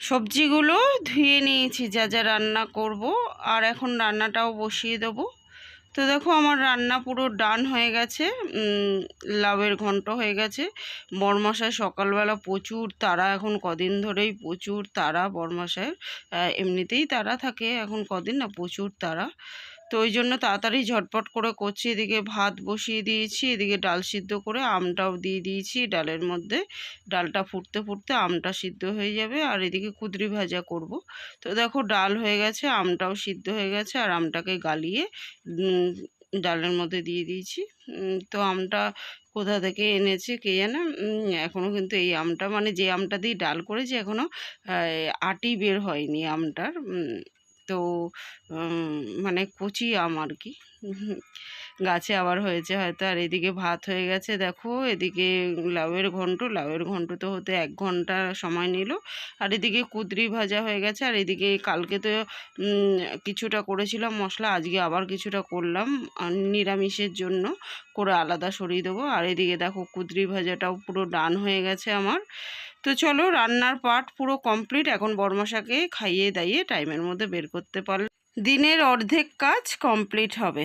সবজিগুলো ধুয়ে নিয়েছি, যা যা রান্না করব, আর এখন রান্নাটাও বসিয়ে দেব। তো দেখো আমার রান্না পুরো ডান হয়ে গেছে লাভের ঘন্ট হয়ে গেছে। বরমাসায় সকালবেলা প্রচুর তারা, এখন কদিন ধরেই প্রচুর তারা বরমাসায়ের এমনিতেই তারা থাকে, এখন কদিন না, প্রচুর তারা। তো ওই জন্য তাড়াতাড়ি ঝটপট করে করছি। এদিকে ভাত বসিয়ে দিয়েছি, এদিকে ডাল সিদ্ধ করে আমটাও দিয়ে দিয়েছি। ডালের মধ্যে ডালটা ফুটতে ফুটতে আমটা সিদ্ধ হয়ে যাবে আর এদিকে কুদরি ভাজা করব। তো দেখো ডাল হয়ে গেছে, আমটাও সিদ্ধ হয়ে গেছে আর আমটাকে গালিয়ে ডালের মধ্যে দিয়ে দিয়েছি। তো আমটা কোথা থেকে এনেছে কে জানে? এখনও কিন্তু এই আমটা মানে যে আমটা দিয়ে ডাল করেছি এখনও আটি বের হয়নি আমটার। তো মানে কচি আম আর কি গাছে আবার হয়েছে হয়তো, আর এদিকে ভাত হয়ে গেছে, দেখো, এদিকে লাউয়ের ঘন্ট লাউয়ের ঘন্ট তো হতে এক ঘণ্টা সময় নিল। আর এদিকে কুদরি ভাজা হয়ে গেছে, আর এদিকে কালকে তো কিছুটা করেছিলাম মশলা, আজকে আবার কিছুটা করলাম নিরামিষের জন্য করে আলাদা সরিয়ে দেবো। আর এদিকে দেখো, কুদরি ভাজাটাও পুরো ডান হয়ে গেছে আমার। তো চলো রান্নার পার্ট পুরো কমপ্লিট এখন বর্মাশাকে খাইয়ে দাইয়ে টাইমের মধ্যে বের করতে পারলে। দিনের অর্ধেক কাজ কমপ্লিট হবে।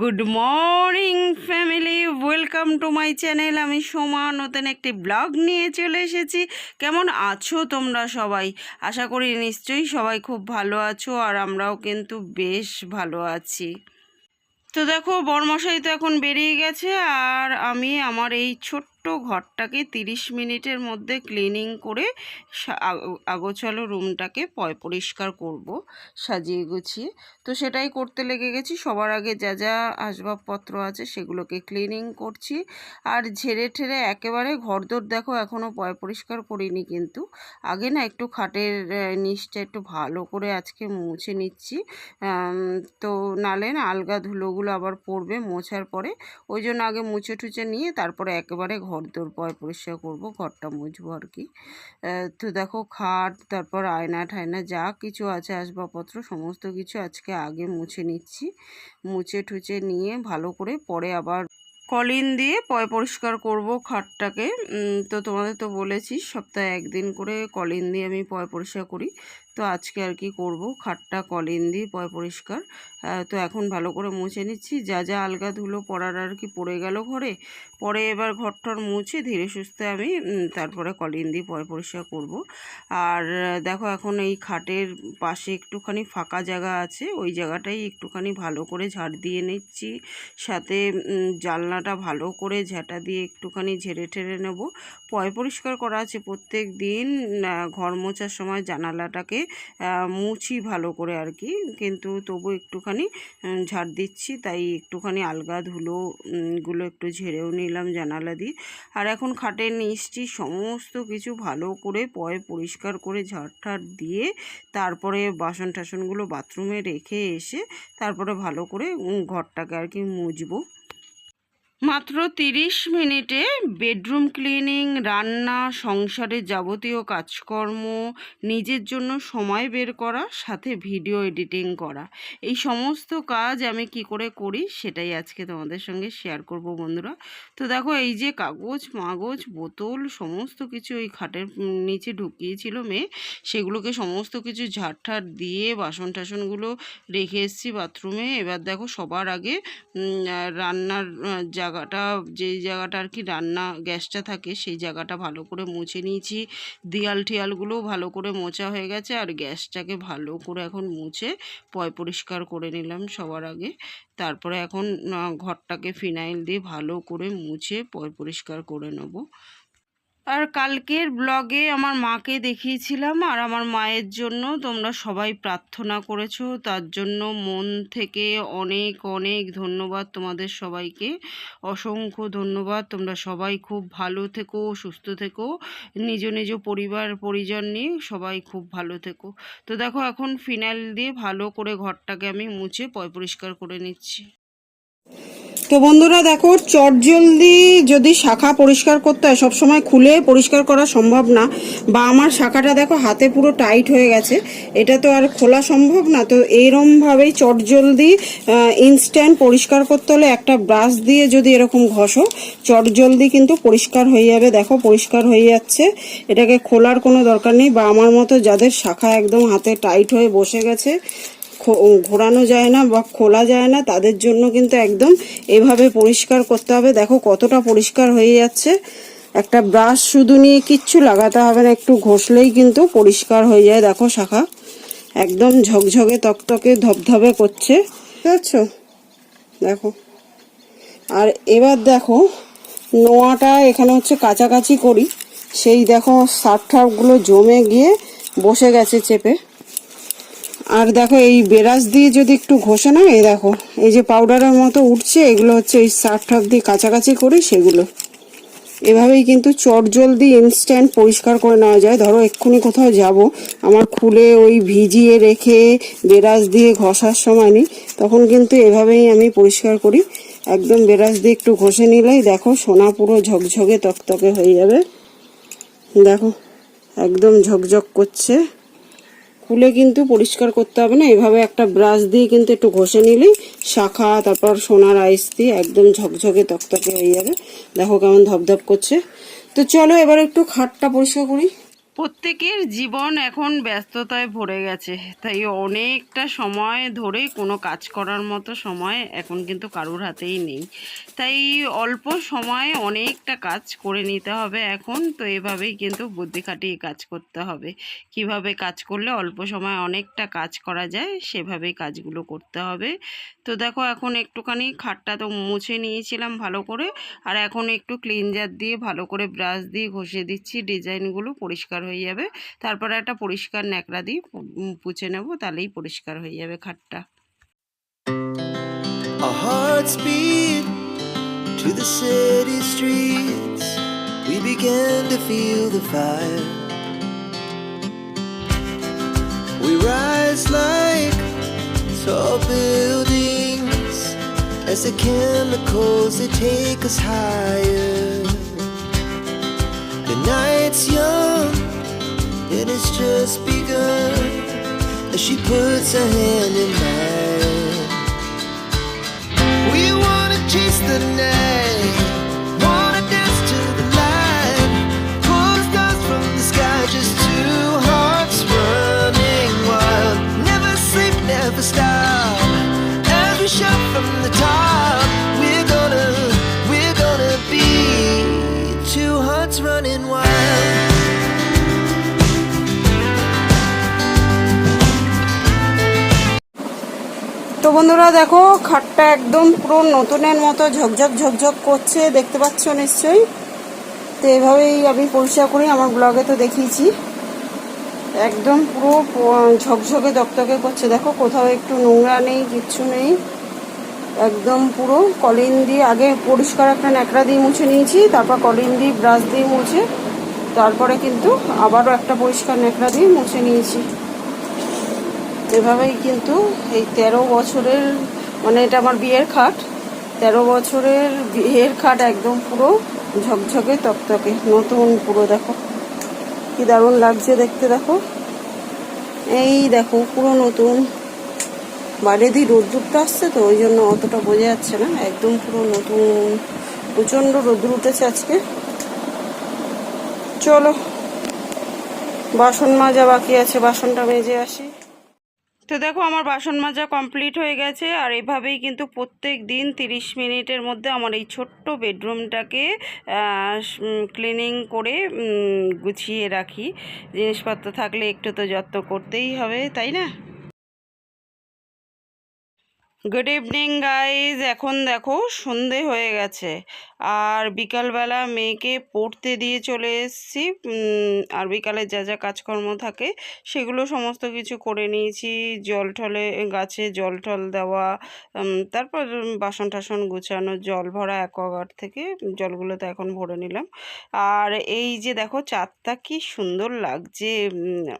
Good morning family welcome to my channel আমি সোমা। নতুন একটি ব্লগ নিয়ে চলে এসেছি। কেমন আছো তোমরা সবাই? আশা করি নিশ্চয়ই সবাই খুব ভালো আছো আর আমরাও কিন্তু বেশ ভালো আছি। তো দেখো বরমশাই তো এখন বেরিয়ে গেছে আর আমি আমার এই ছোট্ট ঘরটাকে তিরিশ মিনিটের মধ্যে ক্লিনিং করে আগোছালো রুমটাকে পয় পরিষ্কার করব, সাজিয়ে গুছিয়ে। তো সেটাই করতে লেগে গেছি। সবার আগে যা যা আসবাবপত্র আছে সেগুলোকে ক্লিনিং করছি। আর ঝেড়ে ঠেড়ে একেবারে ঘরদোর দেখো এখনও পয় পরিষ্কার করিনি কিন্তু। আগে না একটু খাটের নিচটা একটু ভালো করে আজকে মুছে নিচ্ছি। তো নালে না আলগা ধুলোগুলো আবার পড়বে মোছার পরে। ওই জন্য আগে মুছে টুছে নিয়ে তারপরে একেবারে ঘর দোর পয় পরিষ্কার করব, ঘরটা মুছবো আর কি। তো দেখো খাট, তারপর আয়না ঠায়না যা কিছু আছে আসবাবপত্র সমস্ত কিছু আজকে আগে মুছে নিচ্ছি। মুছে ঠুচে নিয়ে ভালো করে পরে আবার কলিন দিয়ে পয় পরিষ্কার করব খাটটাকে। তো তোমাদের তো বলেছি সপ্তাহে একদিন করে কলিন দিয়ে আমি পয় পরিষ্কার করি। তো আজকে আর কি করব। খাটটা কলিন দিয়ে পয় পরিষ্কার। তো এখন ভালো করে মুছে নিচ্ছি। যা যা আলগা ধুলো পড়ার আর কি পড়ে গেল ঘরে, পরে এবার ঘরটর মুছে ধীরে সুস্থে আমি তারপরে কলিন দিয়ে পয় পরিষ্কার করব। আর দেখো এখন এই খাটের পাশে একটুখানি ফাঁকা জায়গা আছে, ওই জায়গাটাই একটুখানি ভালো করে ঝাড় দিয়ে নিচ্ছি। সাথে জানলাটা ভালো করে ঝাঁটা দিয়ে একটুখানি ঝেড়ে ঠেড়ে নেব। পয় পরিষ্কার করা আছে প্রত্যেক দিন ঘর মোছার সময় জানালাটাকে মুছি ভালো করে আর কি কিন্তু তবু একটুখানি ঝাড় দিচ্ছি, তাই একটুখানি আলগা ধুলো গুলো একটু ঝেড়েও নিলাম জানালা দিয়ে। আর এখন খাটের নিচটি সমস্ত কিছু ভালো করে পয় পরিষ্কার করে ঝাড় ঠাড় দিয়ে, তারপরে বাসন টাসনগুলো বাথরুমে রেখে এসে, তারপরে ভালো করে ঘরটাকে আর কি মুছবো। মাত্র তিরিশ মিনিটে বেডরুম ক্লিনিং রান্না সংসারের যাবতীয় কাজকর্ম নিজের জন্য সময় বের করা সাথে ভিডিও এডিটিং করা। এই সমস্ত কাজ আমি কি করে করি সেটাই আজকে তোমাদের সঙ্গে শেয়ার করব বন্ধুরা। তো দেখো এই যে কাগজ মাগজ বোতল সমস্ত কিছু ওই খাটের নিচে ঢুকিয়েছিল মেয়ে। সেগুলোকে সমস্ত কিছু ঝাড় দিয়ে বাসন টাসনগুলো রেখে এসেছি বাথরুমে। এবার দেখো সবার আগে রান্নার আহ, জায়গাটা যে জায়গাটা আর কি রান্না গ্যাসটা থাকে সেই জায়গাটা ভালো করে মুছে নিয়েছি। দেয়াল টিয়ালগুলোও ভালো করে মোচা হয়ে গেছে আর গ্যাসটাকে ভালো করে এখন মুছে পয় পরিষ্কার করে নিলাম সবার আগে। তারপরে এখন ঘরটাকে ফিনাইল দিয়ে ভালো করে মুছে পয় পরিষ্কার করে নেব। আর কালকের ব্লগে আমার মাকে দেখিয়েছিলাম আর আমার মায়ের জন্য তোমরা সবাই প্রার্থনা করেছ। তার জন্য মন থেকে অনেক অনেক ধন্যবাদ তোমাদের সবাইকে। অসংখ্য ধন্যবাদ। তোমরা সবাই খুব ভালো থেকো, সুস্থ থেকো। নিজ নিজ পরিবার, পরিজন নিয়ে সবাই খুব ভালো থেকো। তো দেখো এখন ফিনাইল দিয়ে ভালো করে ঘরটাকে আমি মুছে পয় পরিষ্কার করে নিচ্ছি। তো বন্ধুরা দেখো চটজলদি যদি শাখা পরিষ্কার করতে হয়, সবসময় খুলে পরিষ্কার করা সম্ভব না। বা আমার শাখাটা দেখো, হাতে পুরো টাইট হয়ে গেছে। এটা তো আর খোলা সম্ভব না। তো এইরমভাবেই চটজলদি ইনস্ট্যান্ট পরিষ্কার করতে হলে একটা ব্রাশ দিয়ে যদি এরকম ঘষো চটজলদি কিন্তু পরিষ্কার হয়ে যাবে। দেখো, পরিষ্কার হয়ে যাচ্ছে। এটাকে খোলার কোনো দরকার নেই। বা আমার মতো যাদের শাখা একদম হাতে টাইট হয়ে বসে গেছে ঘোরানো যায় না বা খোলা যায় না, তাদের জন্য কিন্তু একদম এভাবে পরিষ্কার করতে হবে। দেখো কতটা পরিষ্কার হয়ে যাচ্ছে। একটা ব্রাশ শুধু নিয়ে কিচ্ছু লাগাতে হবে না, একটু ঘষলেই কিন্তু পরিষ্কার হয়ে যায়। দেখো শাখা একদম ঝকঝকে তকতকে ধবধবে করছে। বুঝতে দেখো। আর এবার দেখো, নোয়াটা এখানে হচ্ছে কাছাকাছি করি। সেই দেখো সার্ফ টার্ফগুলো জমে গিয়ে বসে গেছে চেপে। আর দেখো এই বেরাস দিয়ে যদি একটু ঘষে না এই দেখো, এই যে পাউডারের মতো উঠছে, এগুলো হচ্ছে এই সার্ফ টার্ফ দিয়ে কাছাকাছি করি সেগুলো। এভাবেই কিন্তু চট জলদি ইনস্ট্যান্ট পরিষ্কার করে নেওয়া যায়। ধরো এক্ষুনি কোথাও যাব, আমার খুলে ওই ভিজিয়ে রেখে বেরাস দিয়ে ঘষার সময় নেই, তখন কিন্তু এভাবেই আমি পরিষ্কার করি। একদম বেরাস দিয়ে একটু ঘষে নিলেই দেখো সোনা পুরো ঝকঝকে তকতকে হয়ে যাবে। দেখো, একদম ঝকঝক করছে। খুলে কিন্তু পরিষ্কার করতে হবে না। এভাবে একটা ব্রাশ দিয়ে কিন্তু একটু ঘষে নিলেই শাখা, তারপর সোনার আইস দিয়ে একদম ঝকঝকে, তকতকে হয়ে যাবে। দেখো কেমন ধপধপ করছে। তো চলো এবার একটু খাটটা পরিষ্কার করি। প্রত্যেকের জীবন এখন ব্যস্ততায় ভরে গেছে। তাই অনেকটা সময় ধরে কোনো কাজ করার মতো সময় এখন কিন্তু কারোর হাতেই নেই। তাই অল্প সময়ে অনেকটা কাজ করে নিতে হবে এখন। তো এভাবেই কিন্তু বুদ্ধি খাটিয়ে কাজ করতে হবে। কীভাবে কাজ করলে অল্প সময়ে অনেকটা কাজ করা যায়, সেভাবেই কাজগুলো করতে হবে। তো দেখো এখন একটুখানি খাটটা তো মুছে নিয়েছিলাম ভালো করে। আর এখন একটু ক্লিনজার দিয়ে ভালো করে ব্রাশ দিয়ে ঘষে দিচ্ছি। ডিজাইনগুলো পরিষ্কার হয়ে যাবে তারপরে একটা পরিষ্কার ন্যাকড়া দিয়ে পুছে নেব তাহলেই পরিষ্কার হয়ে যাবে খাটটা Our hearts beat to the city streets. We began to feel the fire. We rise like tall buildings as the chemicals they take us higher. The night's young and it's just begun as she puts her hand in mine. We wanna chase the night, wanna dance to the light, pull the stars from the sky, just two hearts running wild. Never sleep, never stop. As we shout from the top, we're gonna, we're gonna be two hearts running wild. তো বন্ধুরা দেখো, খাটটা একদম পুরো নতুনের মতো ঝকঝক ঝকঝক করছে, দেখতে পাচ্ছ নিশ্চয়ই? তো এভাবেই আমি পরিষ্কার করি আমার ব্লগে তো দেখিয়েছি। একদম পুরো ঝকঝকে তকতকে করছে। দেখো, কোথাও একটু নোংরা নেই, কিচ্ছু নেই। একদম পুরো কলিন দিয়ে আগে পরিষ্কার একটা ন্যাকড়া দিয়ে মুছে নিয়েছি, তারপর কলিন দিয়ে ব্রাশ দিয়ে মুছে, তারপরে কিন্তু আবারও একটা পরিষ্কার ন্যাকড়া দিয়ে মুছে নিয়েছি। এভাবেই কিন্তু এই তেরো বছরের মানে এটা আমার বিয়ের খাট, তেরো বছরের বিয়ের খাট একদম পুরো ঝকঝকে তকতকে, নতুন পুরো দেখো। কি দারুণ লাগছে দেখতে দেখো। এই দেখো, পুরো নতুন। বাইরে দিয়ে রোদ্দুরটা আসছে তো, ওই জন্য অতটা বোঝা যাচ্ছে না, একদম পুরো নতুন। প্রচণ্ড রোদ্দুর উঠেছে আজকে। চলো, বাসন মাজা বাকি আছে, বাসনটা মেজে আসি। তো দেখো, আমার বাসন মাজা কমপ্লিট হয়ে গেছে। আর এভাবেই কিন্তু প্রত্যেক দিন তিরিশ মিনিটের মধ্যে আমার এই ছোট্ট বেডরুমটাকে ক্লিনিং করে গুছিয়ে রাখি। জিনিসপত্র থাকলে একটু তো যত্ন করতেই হবে, তাই না? গুড ইভিনিং গাইজ এখন দেখো সন্ধে হয়ে গেছে। আর বিকালবেলা মেয়েকে পড়তে দিয়ে চলে এসেছি। আর বিকালে যা যা কাজকর্ম থাকে সেগুলো সমস্ত কিছু করে নিয়েছি। জল টলে গাছে জল টল দেওয়া তারপর বাসন টাসন গুছানো জল ভরা অ্যাকোয়াগার্ড থেকে জলগুলো তো এখন ভরে নিলাম। আর এই যে দেখো চাঁদটা কি সুন্দর লাগছে।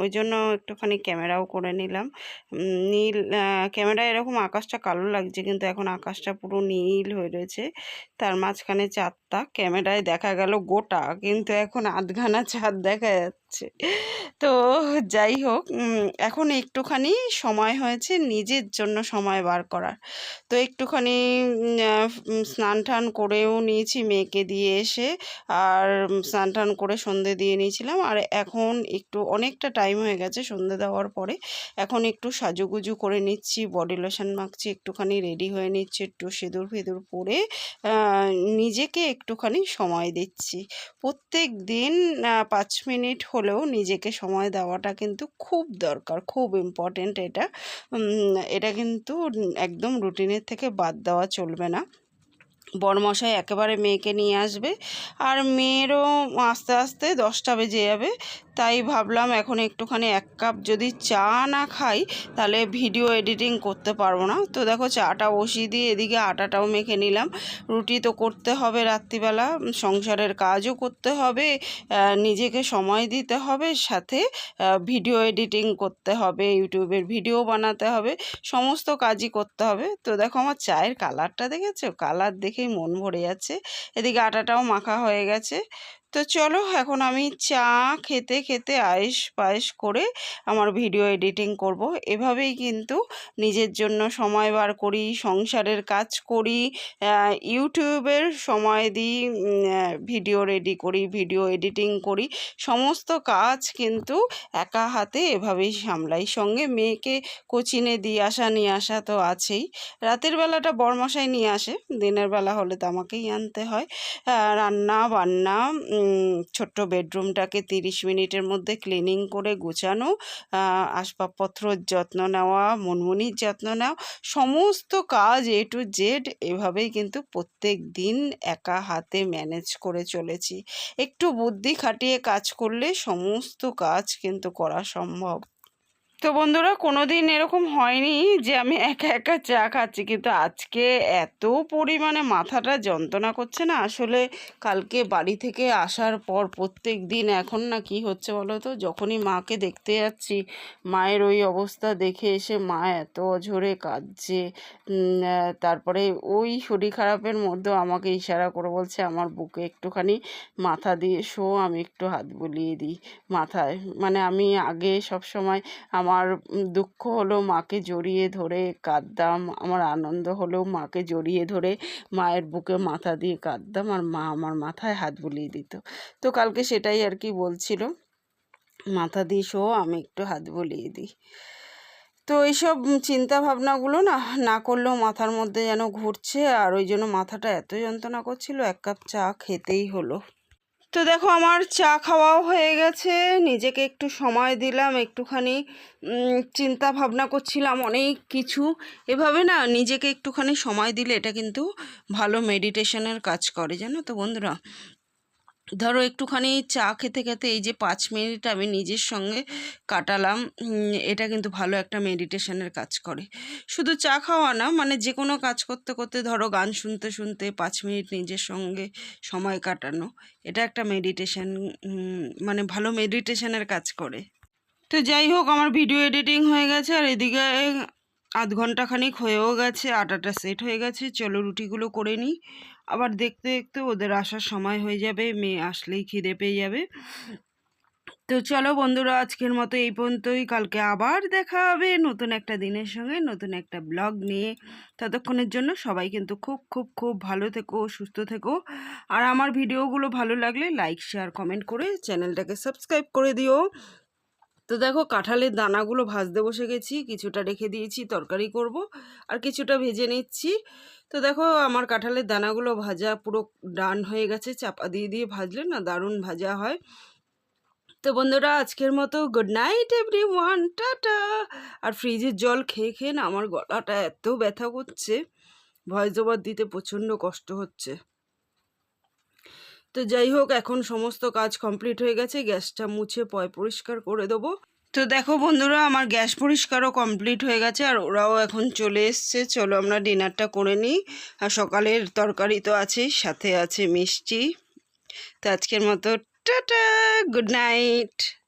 ওই জন্য একটুখানি ক্যামেরাও করে নিলাম। নীল আহ, ক্যামেরায় এরকম আকাশটা কালো লাগছে, কিন্তু এখন আকাশটা পুরো নীল হয়ে রয়েছে। তার মাঝখানে চাঁদটা, ক্যামেরায় দেখা গেল গোটা, কিন্তু এখন আধখানা চাঁদ দেখা যাচ্ছে। তো যাই হোক এখন একটুখানি সময় হয়েছে নিজের জন্য সময় বার করার। তো একটুখানি স্নান টান করেও নিয়েছি মেয়েকে দিয়ে এসে। আর স্নান টান করে সন্ধে দিয়ে নিয়েছিলাম। আর এখন একটু অনেকটা টাইম হয়ে গেছে সন্ধে দেওয়ার পরে। এখন একটু সাজুগুজু করে নিচ্ছি বডি লোশন মাখছি, একটুখানি রেডি হয়ে নিচ্ছি, একটু সিঁদুর ফিঁদুর পরে নিজেকে একটুখানি সময় দিচ্ছি। প্রত্যেক দিন পাঁচ মিনিট হলেও নিজেকে সময় দেওয়াটা কিন্তু খুব দরকার, খুব ইম্পর্টেন্ট এটা। এটা কিন্তু একদম রুটিনের থেকে বাদ দেওয়া চলবে না। বরমশাই একেবারে মেয়েকে নিয়ে আসবে। আর মেয়েরও আস্তে আস্তে দশটা বেজে যাবে। তাই ভাবলাম এখন একটুখানি এক কাপ যদি চা না খাই, তাহলে ভিডিও এডিটিং করতে পারব না। তো দেখো চাটা বসিয়ে দিয়ে এদিকে আটাটাও মেখে নিলাম। রুটি তো করতে হবে রাত্রিবেলা, সংসারের কাজও করতে হবে নিজেকে সময় দিতে হবে, সাথে ভিডিও এডিটিং করতে হবে, ইউটিউবের ভিডিও বানাতে হবে, সমস্ত কাজই করতে হবে। তো দেখো আমার চায়ের কালারটা দেখেছ? কালার দেখেই মন ভরে যাচ্ছে। এদিকে আটাটাও মাখা হয়ে গেছে। তো চলো এখন আমি চা খেতে খেতে আয়েস পায়েস করে আমার ভিডিও এডিটিং করব। এভাবেই কিন্তু নিজের জন্য সময় বার করি, সংসারের কাজ করি ইউটিউবের সময় দিই ভিডিও রেডি করি, ভিডিও এডিটিং করি। সমস্ত কাজ কিন্তু একা হাতে এভাবেই সামলাই। সঙ্গে মেয়েকে কোচিনে দিয়ে আসা নিয়ে আসা তো আছেই। রাতের বেলাটা বরমশাই নিয়ে আসে, দিনের বেলা হলে তো আমাকেই আনতে হয়। রান্না, বান্না ছোট্ট বেডরুমটাকে তিরিশ মিনিটের মধ্যে ক্লিনিং করে গুছানো আসবাবপত্রর যত্ন নেওয়া, মুনমুনির যত্ন নেওয়া, সমস্ত কাজ এ টু জেড এভাবেই কিন্তু প্রত্যেক দিন একা হাতে ম্যানেজ করে চলেছি। একটু বুদ্ধি খাটিয়ে কাজ করলে সমস্ত কাজ কিন্তু করা সম্ভব। তো বন্ধুরা কোনো দিন এরকম হয়নি যে আমি একা একা চা খাচ্ছি। কিন্তু আজকে এত পরিমাণে মাথাটা যন্ত্রণা করছে না। আসলে কালকে বাড়ি থেকে আসার পর প্রত্যেক দিন এখন না কি হচ্ছে বলো তো? যখনই মাকে দেখতে যাচ্ছি, মায়ের ওই অবস্থা দেখে এসে মা এত অঝরে কাঁদছে। তারপরে ওই শরীর খারাপের মধ্যেও আমাকে ইশারা করে বলছে, আমার বুকে একটুখানি মাথা দিয়ে শো, আমি একটু হাত বুলিয়ে দিই। মাথায় মানে আমি আগে সব সময় আমার উম, দুঃখ হলো মাকে জড়িয়ে ধরে কাঁদতাম আমার আনন্দ হলো মাকে জড়িয়ে ধরে মায়ের বুকে মাথা দিয়ে কাঁদতাম আর মা আমার মাথায় হাত বুলিয়ে দিত। তো কালকে সেটাই আর কি বলছিল মাথা দিয়ে শো আমি একটু হাত বুলিয়ে দিই। তো এইসব চিন্তা ভাবনাগুলো না না করলেও মাথার মধ্যে যেন ঘুরছে আর ওই জন্য মাথাটা এত যন্ত্রণা করছিল এক কাপ চা খেতেই হলো। তো দেখো আমার চা খাওয়াও হয়ে গেছে। নিজেকে একটু সময় দিলাম, একটুখানি চিন্তা ভাবনা করছিলাম অনেক কিছু। এভাবে না নিজেকে একটুখানি সময় দিলে এটা কিন্তু ভালো মেডিটেশনের কাজ করে, জানো তো বন্ধুরা? ধরো একটুখানি চা খেতে খেতে এই যে পাঁচ মিনিট আমি নিজের সঙ্গে কাটালাম এটা কিন্তু ভালো একটা মেডিটেশনের কাজ করে। শুধু চা খাওয়া না মানে যে কোনো কাজ করতে করতে ধরো গান শুনতে শুনতে পাঁচ মিনিট নিজের সঙ্গে সময় কাটানো, এটা একটা মেডিটেশন মানে ভালো মেডিটেশনের কাজ করে। তো যাই হোক, আমার ভিডিও এডিটিং হয়ে গেছে, আর এদিকে আধ ঘণ্টা খানিক হয়েও গেছে, আটাটা সেট হয়ে গেছে, চলো রুটিগুলো করে নিই। আবার দেখতে দেখতে ওদের আসার সময় হয়ে যাবে, মেয়ে আসলেই খিদে পেয়ে যাবে। তো চলো বন্ধুরা, আজকের মতো এই পর্যন্তই। কালকে আবার দেখা হবে নতুন একটা দিনের সঙ্গে, নতুন একটা ব্লগ নিয়ে। ততক্ষণের জন্য সবাই কিন্তু খুব খুব খুব ভালো থেকো, সুস্থ থেকো। আর আমার ভিডিওগুলো ভালো লাগলে লাইক, শেয়ার, কমেন্ট করে চ্যানেলটাকে সাবস্ক্রাইব করে দিও। তো দেখো কাঁঠালের দানাগুলো ভাজতে বসে গেছি, কিছুটা রেখে দিয়েছি, তরকারি করব আর কিছুটা ভেজে নিচ্ছি। তো দেখো আমার কাঁঠালের দানাগুলো ভাজা পুরো ডান হয়ে গেছে, চাপা দিয়ে দিয়ে ভাজলে না দারুণ ভাজা হয়। তো বন্ধুরা আজকের মতো good night everyone tata. আর ফ্রিজের জল খেয়ে খেয়ে না আমার গলাটা এত ব্যথা করছে, ভয়েস ওভার দিতে প্রচণ্ড কষ্ট হচ্ছে। তো যাই হোক, এখন সমস্ত কাজ কমপ্লিট হয়ে গেছে, গ্যাসটা মুছে পয় পরিষ্কার করে দেবো। তো দেখো বন্ধুরা, আমার গ্যাস পরিষ্কারও কমপ্লিট হয়ে গেছে, আর ওরাও এখন চলে এসছে। চলো আমরা ডিনারটা করে নিই। আর সকালের তরকারি তো আছে সাথে আছে মিষ্টি। তো আজকের মতো, টাটা, গুড নাইট।